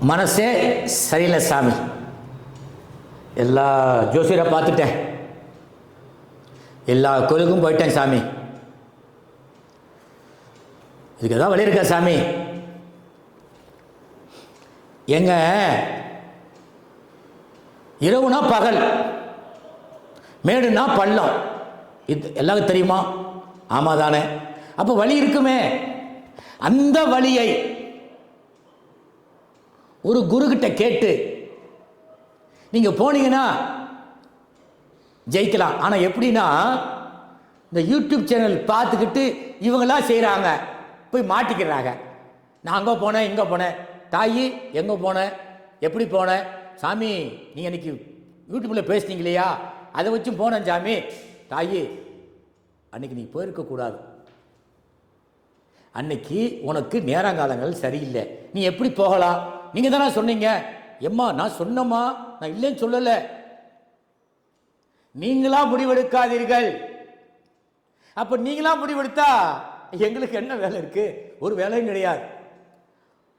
மனசே சரியில்லை சாமி. எல்லா ஜோசியரை பார்த்துட்டேன். எல்லா கோயிலுக்கும் போயிட்டேன் சாமி. இதுக்கு ஏதாவது வழி இருக்கா சாமி? எங்க? இரவுனா பகல் மேடுனா பள்ளம். இது எல்லாருக்கும் தெரியுமா? ஆமாம் தானே அப்போ வழி இருக்குமே. அந்த வழியை ஒரு குருக்கிட்ட கேட்டு நீங்கள் போனீங்கன்னா ஜெயிக்கலாம். ஆனால் எப்படின்னா இந்த யூடியூப் சேனல் பார்த்துக்கிட்டு இவங்களாம் செய்கிறாங்க போய் மாட்டிக்கிறாங்க. நான் அங்கே போனேன் இங்கே போனேன். தாயி எங்கே போனேன் எப்படி போனேன் சாமி நீங்கள் இன்றைக்கி யூடியூப்பில் பேசுனீங்க இல்லையா அதை வச்சு போனேன் சாமி. தாயி அன்னைக்கு நீ போயிருக்க கூடாது. அன்னைக்கு உனக்கு நேரங்காலங்கள் சரியில்லை. நீ எப்படி போகலாம்? நீங்கள் தானே சொன்னீங்க? எம்மா நான் சொன்னம்மா. நான் இல்லைன்னு சொல்லலை. நீங்களா முடிவெடுக்காதீர்கள். அப்ப நீங்களா முடிவெடுத்தா எங்களுக்கு என்ன வேலை இருக்கு? ஒரு வேலையும் கிடையாது.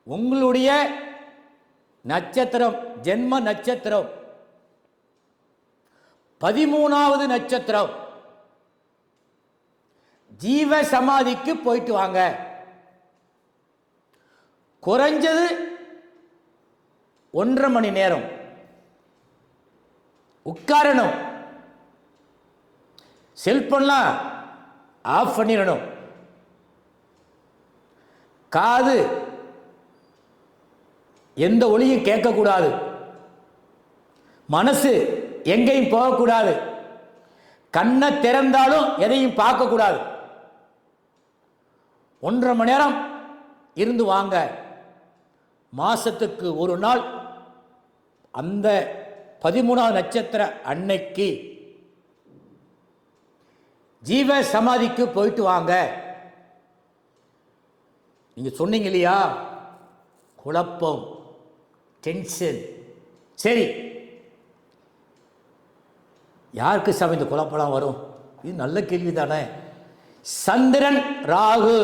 உங்களுடைய நட்சத்திரம் ஜென்ம நட்சத்திரம். பதிமூணாவது நட்சத்திரம். ஜீவ சமாதிக்கு போயிட்டு வாங்க. குறைஞ்சது ஒன்றரை மணி நேரம். உட்காரணும். செல்போன்லாம் ஆஃப் பண்ணிடணும். காது எந்த ஒளியும் கேட்கக்கூடாது. மனசு எங்கேயும் போகக்கூடாது. கண்ணை திறந்தாலும் எதையும் பார்க்கக்கூடாது. ஒன்றரை மணி நேரம் இருந்து வாங்க. மாசத்துக்கு ஒரு நாள் அந்த பதிமூணாவது நட்சத்திர அன்னைக்கு ஜீவ சமாதிக்கு போயிட்டு வாங்க. நீங்க சொன்னீங்க இல்லையா? குழப்பம் டென்ஷன் சரி. யாருக்கு சாமி இந்த குழப்பம்லாம் வரும்? இது நல்ல கேள்வி தானே சந்திரன் ராகு.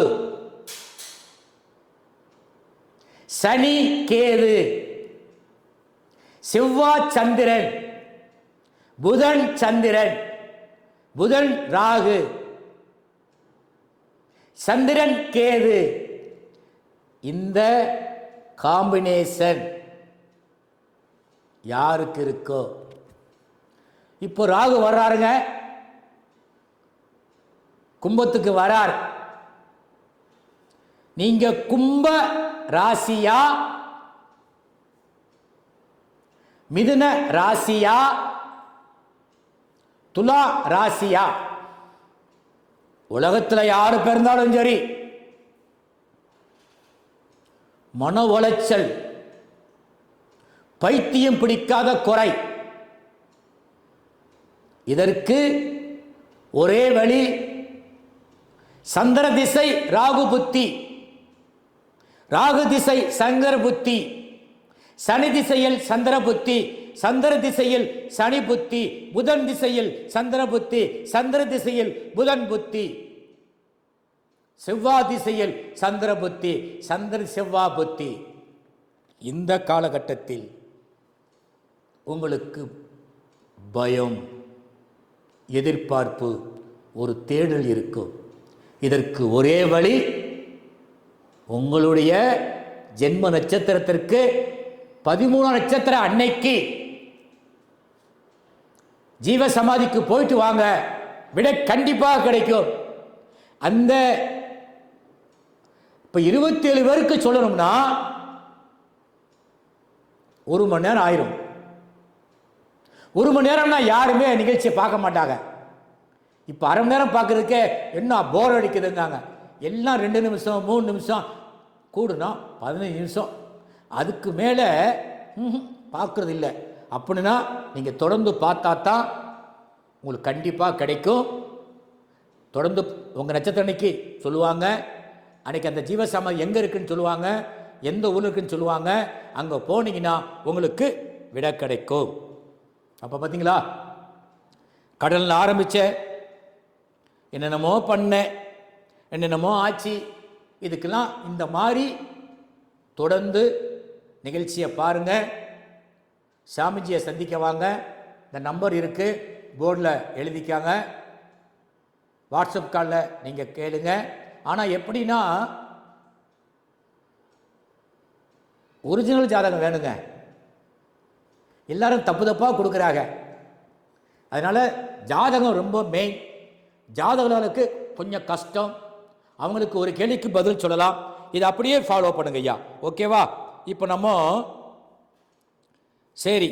சனி கேது. செவ்வாய் சந்திரன் புதன் சந்திரன் புதன் ராகு சந்திரன் கேது. இந்த காம்பினேஷன் யாருக்கு இருக்கோ? இப்போ ராகு வர்றாருங்க. கும்பத்துக்கு வரார். நீங்க கும்ப ராசியா மிதுன ராசியா? துலா ராசியா? உலகத்தில் யாரு பிறந்தாலும் சரி. மன உளைச்சல். பைத்தியம் பிடிக்காத குறை. இதற்கு ஒரே வழி சந்திர திசை ராகு புத்தி. ராகு திசை சங்கர புத்தி. சனி திசையில் சந்திர புத்தி சந்திர திசையில் சனி புத்தி புதன் திசையில் சந்திர புத்தி சந்திர திசையில் புதன் புத்தி. செவ்வா திசையில் சந்திர புத்தி சந்திர செவ்வா புத்தி. இந்த காலகட்டத்தில் உங்களுக்கு பயம் எதிர்பார்ப்பு ஒரு தேடல் இருக்கும். இதற்கு ஒரே வழி உங்களுடைய ஜென்ம நட்சத்திரத்திற்கு பதிமூணு நட்சத்திர அன்னைக்கு ஜீவ சமாதிக்கு போயிட்டு வாங்க. விட கண்டிப்பாக கிடைக்கும். அந்த இப்போ இருபத்தி ஏழு பேருக்கு சொல்லணும்னா ஒரு மணி நேரம் ஆயிரும். ஒரு மணி நேரம்னா யாருமே நிகழ்ச்சியை பார்க்க மாட்டாங்க. இப்போ அரை மணி நேரம் பார்க்கறதுக்கே என்ன போர் அடிக்குதுங்காங்க எல்லாம் ரெண்டு நிமிஷம் மூணு நிமிஷம் கூடுனா பதினஞ்சு நிமிஷம். அதுக்கு மேலே பார்க்குறது இல்லை அப்படின்னா நீங்கள் தொடர்ந்து பார்த்தா தான் உங்களுக்கு கண்டிப்பாக கிடைக்கும். தொடர்ந்து உங்கள் நட்சத்திர அன்னைக்கு சொல்லுவாங்க அன்னைக்கு அந்த ஜீவசமாதி எங்கே இருக்குன்னு சொல்லுவாங்க எந்த ஊரில் இருக்குன்னு சொல்லுவாங்க அங்கே போனீங்கன்னா உங்களுக்கு விட கிடைக்கும். அப்போ பார்த்தீங்களா கடலில் ஆரம்பித்தேன் என்னென்னமோ பண்ணேன் என்னென்னமோ ஆச்சு இதுக்கெல்லாம் இந்த மாதிரி தொடர்ந்து நிகழ்ச்சியை பாருங்கள் சாமிஜியை சந்திக்க வாங்க. இந்த நம்பர் இருக்குது போர்டில் எழுதிக்காங்க. வாட்ஸ்அப் காலில் நீங்கள் கேளுங்க. ஆனால் எப்படின்னா ஒரிஜினல் ஜாதகம் வேணுங்க. எல்லாரும் தப்பு தப்பாக கொடுக்குறாங்க. அதனால் ஜாதகம் ரொம்ப மெயின் ஜாதகர்களுக்கு கொஞ்சம் கஷ்டம். அவங்களுக்கு ஒரு கேள்விக்கு பதில் சொல்லலாம். இதை அப்படியே ஃபாலோ பண்ணுங்க ஐயா. ஓகேவா இப்போ நம்ம சரி